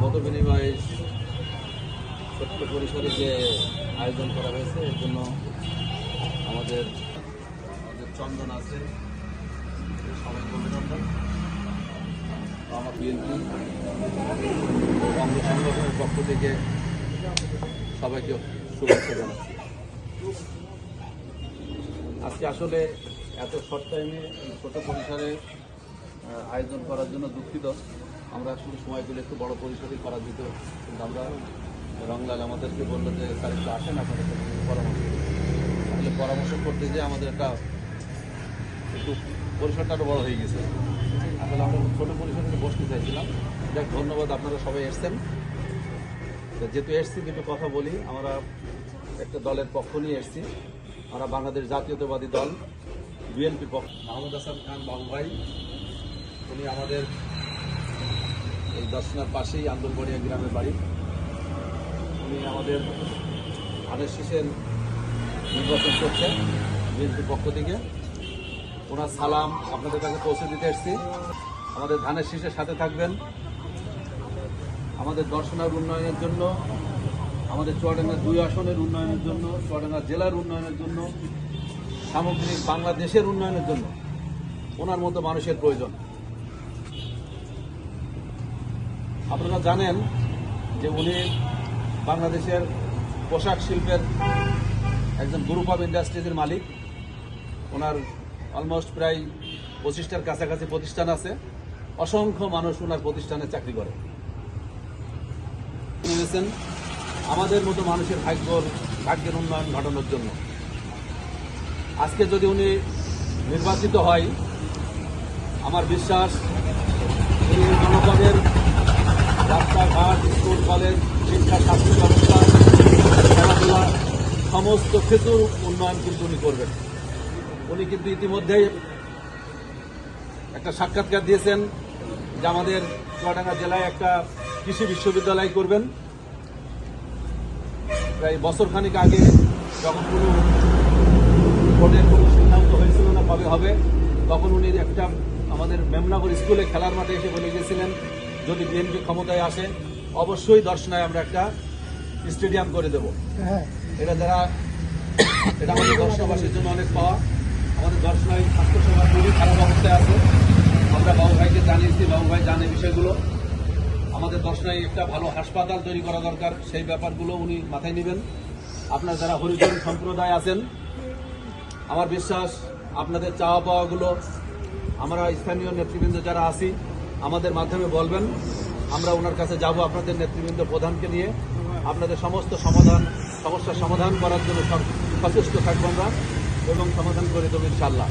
মত বিনিময়ে ছোট্ট পরিসরে যে আয়োজন করা হয়েছে, এর জন্য আমাদের চন্দন আছে সবাইকে অভিনন্দন। আমার বিএনপি অঙ্গ সংগঠনের পক্ষ থেকে সবাইকে শুভেচ্ছা জানাচ্ছি। আজকে আসলে এত শর্ট টাইমে ছোট পরিসরে আয়োজন করার জন্য দুঃখিত। আমরা শুধু সময় পেলে একটু বড় পরিসরে করা যেত, কিন্তু আমরা রংলাল আমাদেরকে বলল যে স্যার একটু আসেন আপনাদের পরামর্শ। আসলে পরামর্শ করতে যে আমাদের একটা একটু পরিসরটা আরও বড় হয়ে গেছে। আসলে আমরা ছোট পরিসরে বসতে চাইছিলাম। যাক, ধন্যবাদ, আপনারা সবাই এসছেন। যেহেতু এসছি কিন্তু কথা বলি। আমরা একটা দলের পক্ষ নিয়ে এসছি। আমরা বাংলাদেশ জাতীয়তাবাদী দল, বিএনপি পক্ষ। মাহমুদ হাসান খান বাবু ভাই উনি আমাদের এই দর্শনার পাশেই আন্দরবড়িয়া গ্রামের বাড়ি। উনি আমাদের আনের শীষের নির্বাচন করছে বিএনপির পক্ষ থেকে। ওনার সালাম আপনাদের কাছে পৌঁছে দিতে এসছি। আমাদের ধানের শীষের সাথে থাকবেন। আমাদের দর্শনার উন্নয়নের জন্য, আমাদের চুয়াডাঙ্গা দুই আসনের উন্নয়নের জন্য, চুয়াডাঙ্গা জেলার উন্নয়নের জন্য, সামগ্রিক বাংলাদেশের উন্নয়নের জন্য, ওনার মতো মানুষের প্রয়োজন। আপনারা জানেন যে উনি বাংলাদেশের পোশাক শিল্পের একজন গ্রুপ অফ ইন্ডাস্ট্রিজের মালিক। ওনার অলমোস্ট প্রায় পঁচিশটার কাছাকাছি প্রতিষ্ঠান আছে। অসংখ্য মানুষ ওনার প্রতিষ্ঠানে চাকরি করে। আমাদের মতো মানুষের ভাগ্যর ভাগ্যের উন্নয়ন ঘটানোর জন্য। আজকে যদি উনি নির্বাচিত হয়, আমার বিশ্বাস জনপদের রাস্তাঘাট স্কুল, কলেজ, শিক্ষা, স্বাস্থ্য ব্যবস্থা, খেলাধুলা, সমস্ত ক্ষেত্র উন্নয়ন কিন্তু উনি করবেন। উনি কিন্তু ইতিমধ্যেই একটা সাক্ষাৎকার দিয়েছেন যে আমাদের চুয়াডাঙ্গা জেলায় একটা কৃষি বিশ্ববিদ্যালয় করবেন। প্রায় বছর খানিক আগে যখন কোনো বোর্ডের কোনো সিদ্ধান্ত হয়েছিল না কবে হবে, তখন উনি একটা আমাদের মেমনগর স্কুলে খেলার মাঠে এসে বলে গিয়েছিলেন যদি বিএনপি ক্ষমতায় আসে অবশ্যই দর্শনায় আমরা একটা স্টেডিয়াম করে দেব। এটা যারা এটা আমাদের দর্শকবাসীর জন্য অনেক পাওয়া। আমাদের দর্শনায় স্বাস্থ্যসেবা খুবই খারাপ অবস্থায় আছে। আমরা বাবু ভাইকে জানিয়েছি বাবু ভাই জানে বিষয়গুলো। আমাদের দর্শনায় একটা ভালো হাসপাতাল তৈরি করা দরকার সেই ব্যাপারগুলো উনি মাথায় নেবেন। আপনার যারা হরিজন সম্প্রদায় আছেন আমার বিশ্বাস আপনাদের চাওয়া পাওয়াগুলো আমরা স্থানীয় নেতৃবৃন্দ যারা আছি আমাদের মাধ্যমে বলবেন, আমরা ওনার কাছে যাব আপনাদের নেতৃবৃন্দ প্রধানকে নিয়ে। আপনাদের সমস্ত সমাধান, সমস্যার সমাধান করার জন্য সচেষ্ট থাকব আমরা এবং সমাধান করে দেবো ইনশাল্লাহ